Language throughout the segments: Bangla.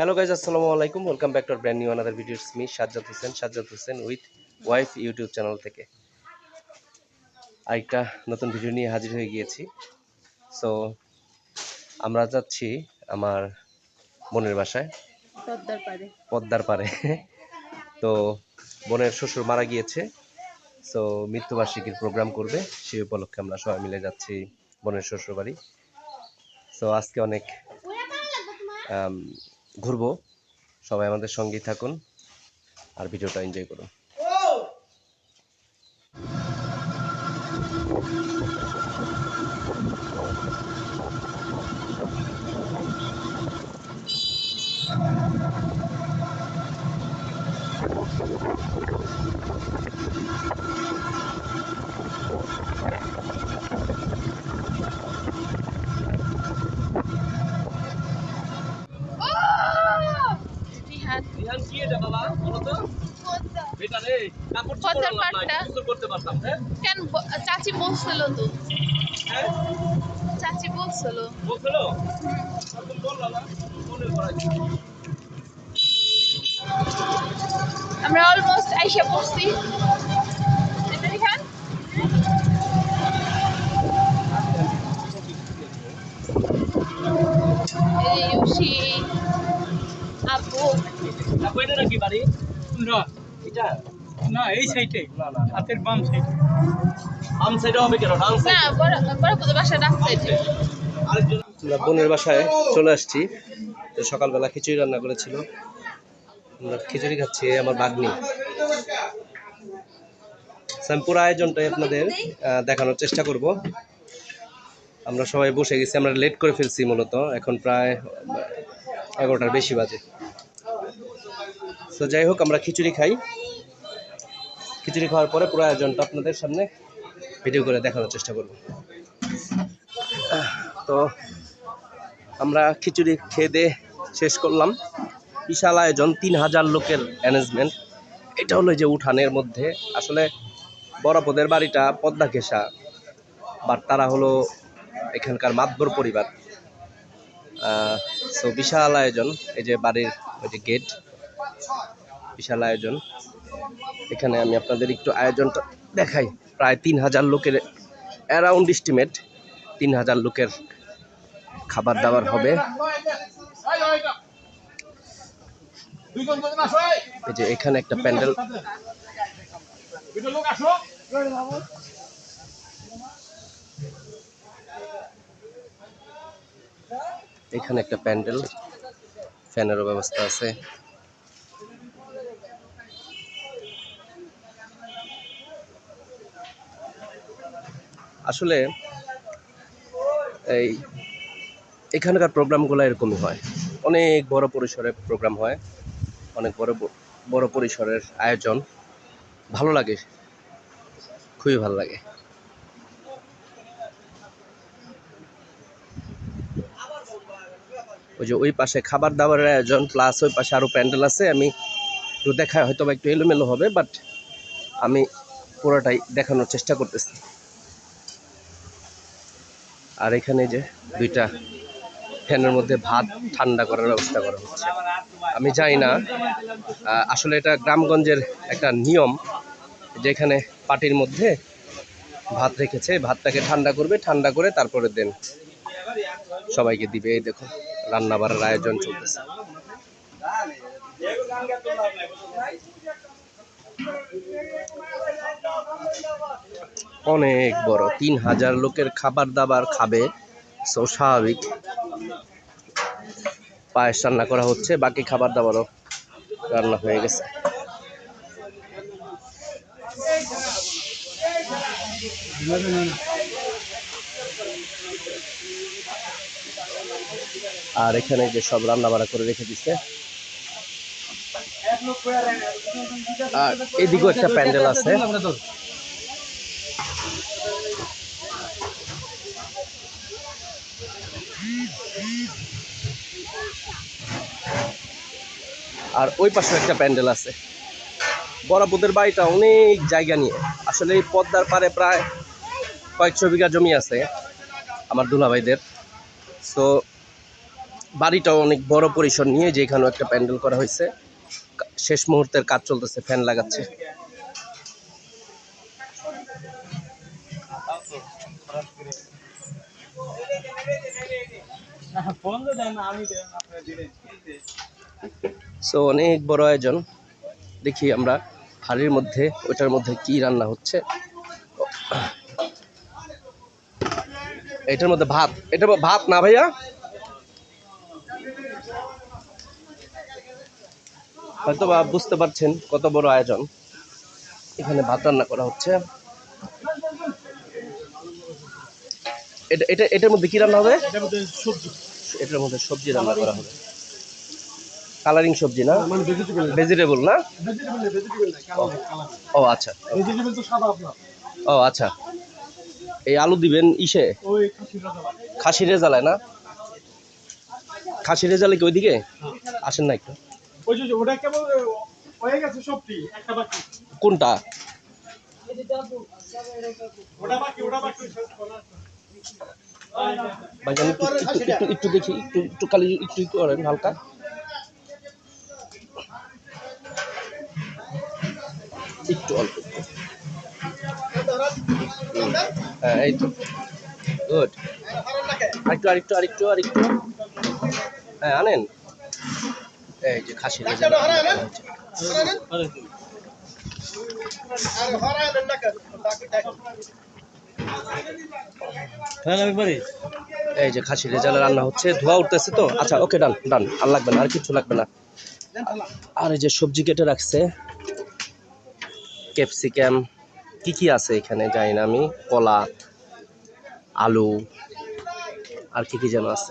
হ্যালো গাইজ আসসালামু আলাইকুম। Welcome back to brand new another videos me Sajjad Hossain Sajjad Hossain with wife YouTube channel থেকে। আরেকটা নতুন ভিডিও নিয়ে হাজির হয়ে গিয়েছি। সো আমরা যাচ্ছি আমার বোনের বাসায়। পদ্মার পারে পদ্মার পারে তো বোনের শ্বশুর মারা গিয়েছে। সো মৃত্যুবার্ষিকীর প্রোগ্রাম করবে। সেই উপলক্ষে আমরা সবাই মিলে যাচ্ছি বোনের শ্বশুর বাড়ি সো আজকে অনেক ঘুরবো। সবাই আমাদের সঙ্গেই থাকুন আর ভিডিওটা এনজয় করুন। না, পাটটা। হ্যাঁ? কেন চাচি বলছিল তো। হ্যাঁ? চাচি বলছিল। আমরা অলমোস্ট আইসা পড়ছি। ইউসি আপু আপু এটা নাকি বাড়ি? না এটা? না এই সাইডে না না হাতের বাম সাইডে আম সাইডে হবে কেন? ডান না বড় বড় পুজো বাসা রাখছে আরেকজন আমরা বোনের বাসায় চলে আসছি। তো সকালবেলা খিচুড়ি রান্না করেছিল। আমরা খিচুড়ি খাচ্ছি আমার বাগনি। So, আমি পুরো আয়োজনটাই আপনাদের দেখানোর চেষ্টা করব। আমরা সবাই বসে গেছি আমরা লেট করে ফেলছি মূলত। এখন প্রায় এগারোটার বেশি বাজে। তো যাই হোক আমরা খিচুড়ি খাই। খিচুড়ি খাওয়ার পরে পুরো আয়োজনটা আপনাদের সামনে ভিডিও করে দেখানোর চেষ্টা করব। তো আমরা খিচুড়ি খেয়ে দিয়ে শেষ করলাম। বিশাল আয়োজন, তিন হাজার লোকের অ্যারেঞ্জমেন্ট এটা হলো যে উঠানের মধ্যে। আসলে বড়পদের বাড়িটা পদ্মা ঘেঁষা বাট তারা হলো এখানকার মাতবর পরিবার। তো বিশাল আয়োজন, এই যে বাড়ির ওই যে গেট বিশাল আয়োজন। এখানে আমি আপনাদের একটু আয়োজনটা দেখাই। প্রায় তিন হাজার লোকের অ্যারাউন্ড এস্টিমেট তিন হাজার লোকের খাবার দাবার হবে। এই যে এখানে একটা প্যান্ডেল। এখানে একটা প্যান্ডেল। ফ্যানেরও ব্যবস্থা আছে। আসলে এই এখানকার প্রোগ্রামগুলো এরকমই হয়। অনেক বড় পরিসরে প্রোগ্রাম হয়, অনেক বড় বড় পরিসরের আয়োজন। ভালো লাগে, খুবই ভালো লাগে। ওই যে ওই পাশে খাবার দাবারের আয়োজন প্লাস ওই পাশে আরও প্যান্ডেল আছে, আমি একটু দেখায় হয়তো বা একটু এলোমেলো হবে বাট আমি পুরোটাই দেখানোর চেষ্টা করতেছি। আর এখানে যে দুইটা ফ্যানের মধ্যে ভাত ঠান্ডা করার ব্যবস্থা করা হচ্ছে। আমি জানি না আসলে এটা গ্রামগঞ্জের একটা নিয়ম যেখানে পাটির মধ্যে ভাত রেখেছে, ভাতটাকে ঠান্ডা করবে, ঠান্ডা করে তারপরে দেন সবাইকে দিবে। এই দেখো রান্না বাড়ার আয়োজন চলতেছে। অনেক বড়, তিন হাজার লোকের খাবার দাবার খাবে সো স্বাভাবিক। পায়েস রান্না করা হচ্ছে, বাকি খাবার দাবারও রান্না হয়ে গেছে। আর এখানে যে সব রান্না বাড়া করে রেখে দিচ্ছে এদিকেও একটা প্যান্ডেল আছে। আর ওই পাশে একটা প্যান্ডেল আছে। বরাবুদের বাড়িটা অনেক জায়গা নিয়ে। আসলে এই পদ্মার পারে প্রায় কয়েকশো বিঘা জমি আছে আমার দুলাভাইদের। সো বাড়িটাও অনেক বড় পরিসর নিয়ে যেখানেও একটা প্যান্ডেল করা হয়েছে। শেষ মুহূর্তের কাজ চলতেছে, ফ্যান লাগাচ্ছে। সো অনেক বড় আয়োজন। দেখি আমরা হাড়ির মধ্যে, ওইটার মধ্যে কি রান্না হচ্ছে। এটার মধ্যে ভাত। এটা ভাত না ভাইয়া? হয়তো বা বুঝতে পারছেন কত বড় আয়োজন। এখানে ভাত রান্না করা হচ্ছে। এটা এটা এটার মধ্যে কি রান্না হবে? এটার মধ্যে সবজি। রান্না করা হবে। কালারিং সবজি না? মানে ভেজিটেবল ভেজিটেবল না? ও আচ্ছা। ও আচ্ছা। এই আলু দিবেন ইসে? খাসি রাজা খাসি রেজালায় না? খাসি রেজালে কি ওইদিকে? আসেন না একটু। ওই যে ওটা কেবল হয়ে গেছে সবটি একটা বাকি। কোনটা? ওটা বাকি ওটা বাকি। ভাইজান একটু একটু একটু একটু দেখি একটু করেন হালকা। একটু অল্প। হ্যাঁ এই তো। গুড আরেকটু আরেকটু আরেকটু আরেকটু। হ্যাঁ আনেন। এই যে খাসি এই যে খাসি রেজালা রান্না হচ্ছে ধোয়া উঠতেছে তো? আচ্ছা ওকে ডান ডান আর লাগবে না আর কিছু লাগবে না। আর এই যে সবজি কেটে রাখছে ক্যাপসিকাম কি কি আছে এখানে জানি না আমি কলা আলু আর কি কি যেন আছে।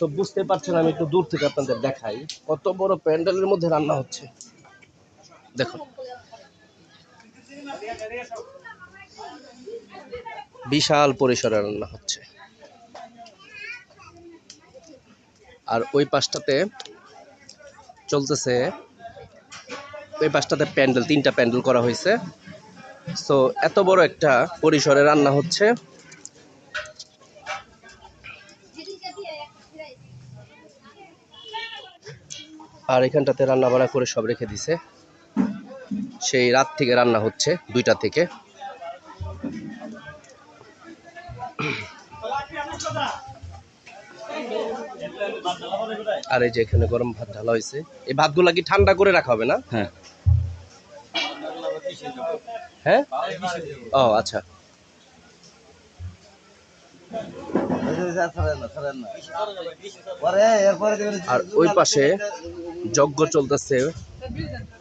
তো বুঝতে পারছেন, আমি একটু দূর থেকে আপনাদের দেখাই। কত বড় প্যান্ডেলের মধ্যে রান্না হচ্ছে? দেখুন। বিশাল পরিসরে রান্না হচ্ছে। আর ওই পাশটাতে চলতেছে ওই পাশটাতে প্যান্ডেল, তিনটা প্যান্ডেল করা হয়েছে। সো এত বড় একটা পরিসরে রান্না হচ্ছে। আর এখানটাতে রান্না বান্না করে সব রেখে দিছে। সেই রাত থেকে রান্না হচ্ছে, দুইটা থেকে। আর এই যে এখানে গরম ভাত ঢালা হয়েছে, এই ভাতগুলা কি ঠান্ডা করে রাখা হবে না? হ্যাঁ। হ্যাঁ? ও আচ্ছা। আর ওই পাশে যজ্ঞ চলতেছে,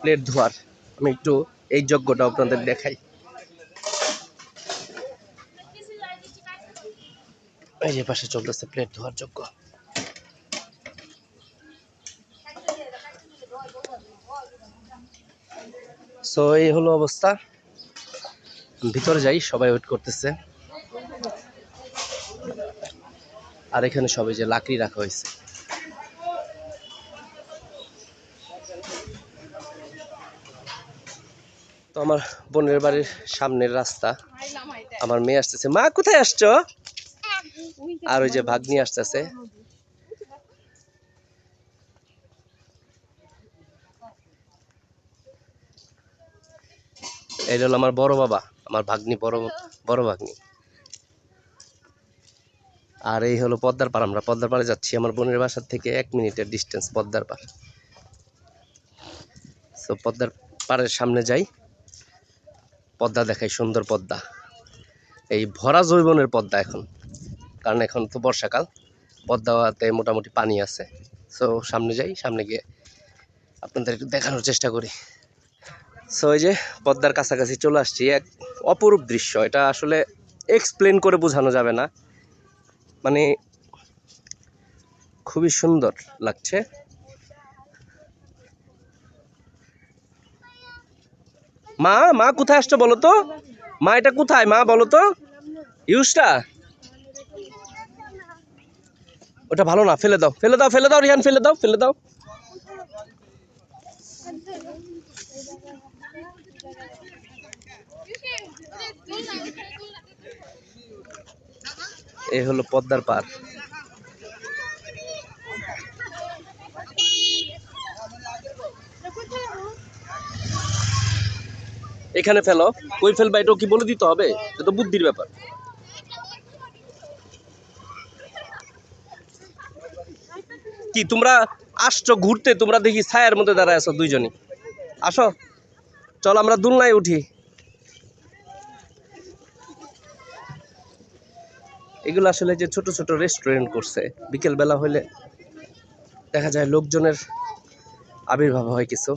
প্লেট ধোয়ার। আমি একটু এই যজ্ঞটা আপনাদের দেখাই। এই যে পাশে চলতেছে প্লেট ধোয়ার যজ্ঞ। সো এই হলো অবস্থা। ভিতরে যাই, সবাই ওয়েট করতেছে। আর এখানে সবাই যে লাকড়ি রাখা হয়েছে। তো আমার বোনের বাড়ির সামনের রাস্তা। আমার মেয়ে আসতেছে। মা, কোথায় আসছো? আর ওই যে ভাগ্নি আসতেছে। এই হলো আমার বড় বাবা। আমার ভাগ্নি বড় বড় ভাগ্নি। আর এই হলো পদ্মার পাড়, আমরা পদ্মার পাড়ে যাচ্ছি আমার বোনের বাসার থেকে এক মিনিটের ডিস্টেন্স পদ্মার পাড়। তো পদ্মার পাড়ের সামনে যাই। পদ্মা দেখাই সুন্দর পদ্মা। এই ভরা জৈবনের পদ্মা এখন। কারণ এখন তো বর্ষাকাল, পদ্মাতে মোটামুটি পানি আছে। সো সামনে যাই, সামনে গিয়ে আপনাদের একটু দেখানোর চেষ্টা করি। সো এই যে পদ্মার কাছাকাছি চলে আসছি এক অপরূপ দৃশ্য। এটা আসলে এক্সপ্লেন করে বোঝানো যাবে না। মানে খুবই সুন্দর লাগছে। মা মা কোথায় আসছো বলো তো? মা, এটা কোথায়? মা, বলো তো। ইউজটা ওটা ভালো না, ফেলে দাও ফেলে দাও ফেলে দাও, রিহান, ফেলে দাও ফেলে দাও। এই হলো পদ্মার পার। এখানে ফেলো। কই ফেলবা এটাও কি বলে দিতে হবে? এটা তো বুদ্ধির ব্যাপার। কি, তোমরা আসছো ঘুরতে? তোমরা দেখি ছায়ার মধ্যে দাঁড়ায় আছো দুইজনই। আসো। চল, আমরা দুলনায় উঠি। এগুলো আসলে যে ছোট ছোট রেস্টুরেন্ট করছে বিকেল বেলা হলে দেখা যায় লোকজনের আবির্ভাব হয় কিছু।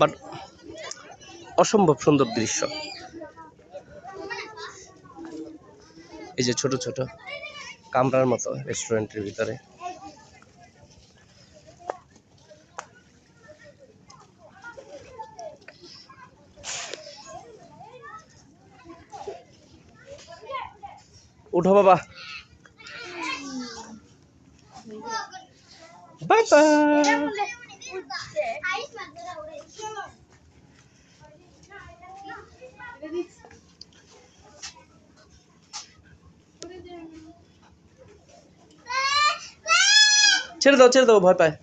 বাট অসম্ভব সুন্দর দৃশ্য। এই যে ছোট ছোট কামরার মতো রেস্টুরেন্টের ভিতরে। উঠো বাবা। ছেড়ে দাও ছেড়ে দাও ভয় পায়।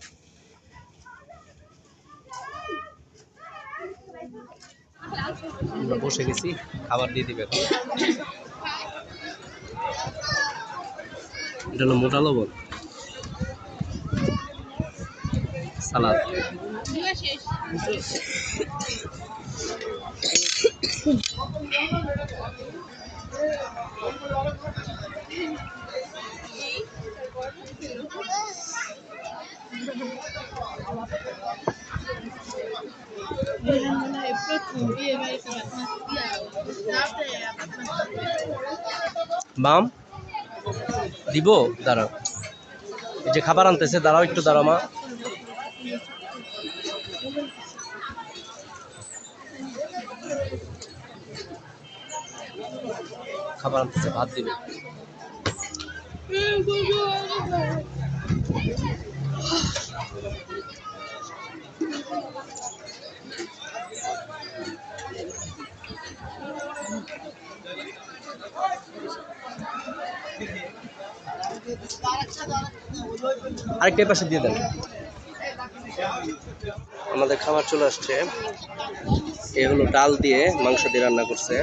বসে গেছি খাবার দিয়ে দিবে এটা হলো মোটা লবণ। সালাদ। মাম দিব দাঁড়াও এই যে খাবার আনতেছে দাঁড়াও একটু দাঁড়াও মা। খাবার আনতেছে ভাত দিবে। আরেকটা পাশে দিয়ে দেন। আমাদের খাবার চলে আসছে। এ হলো ডাল দিয়ে মাংস দিয়ে রান্না করছে।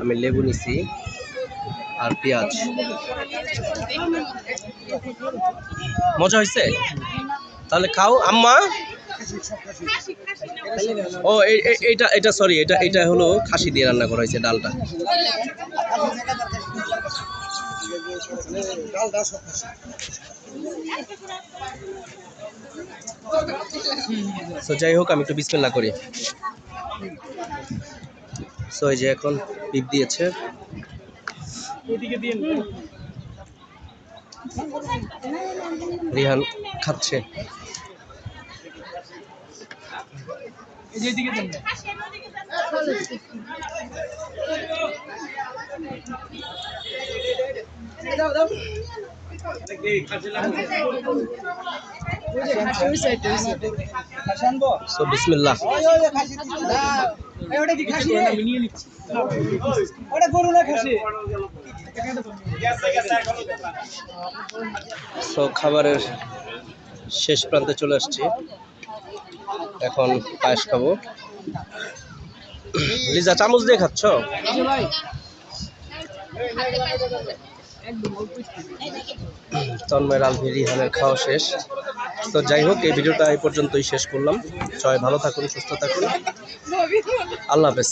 আমি লেবু নিছি আর পেঁয়াজ। মজা হয়েছে তাহলে খাও। আম্মা? ও এইটা এটা সরি এটা এটা হলো খাসি দিয়ে রান্না করা হয়েছে ডালটা। সো যাই হোক, আমি একটু বিসমিল্লা করি। সো এই যে এখন পিপ দিয়েছে। রিহান খাচ্ছে। সো বিসমিল্লাহ সো খাবারের শেষ প্রান্তে চলে আসছি। এখন পায়েস খাব। লিজা, চামচ দিয়ে খাচ্ছ? তন্ময় রালভি রিহানের খাওয়া শেষ। তো যাই হোক, এই ভিডিওটা এই পর্যন্তই শেষ করলাম। সবাই ভালো থাকুন, সুস্থ থাকুন। আল্লাহ হাফেজ।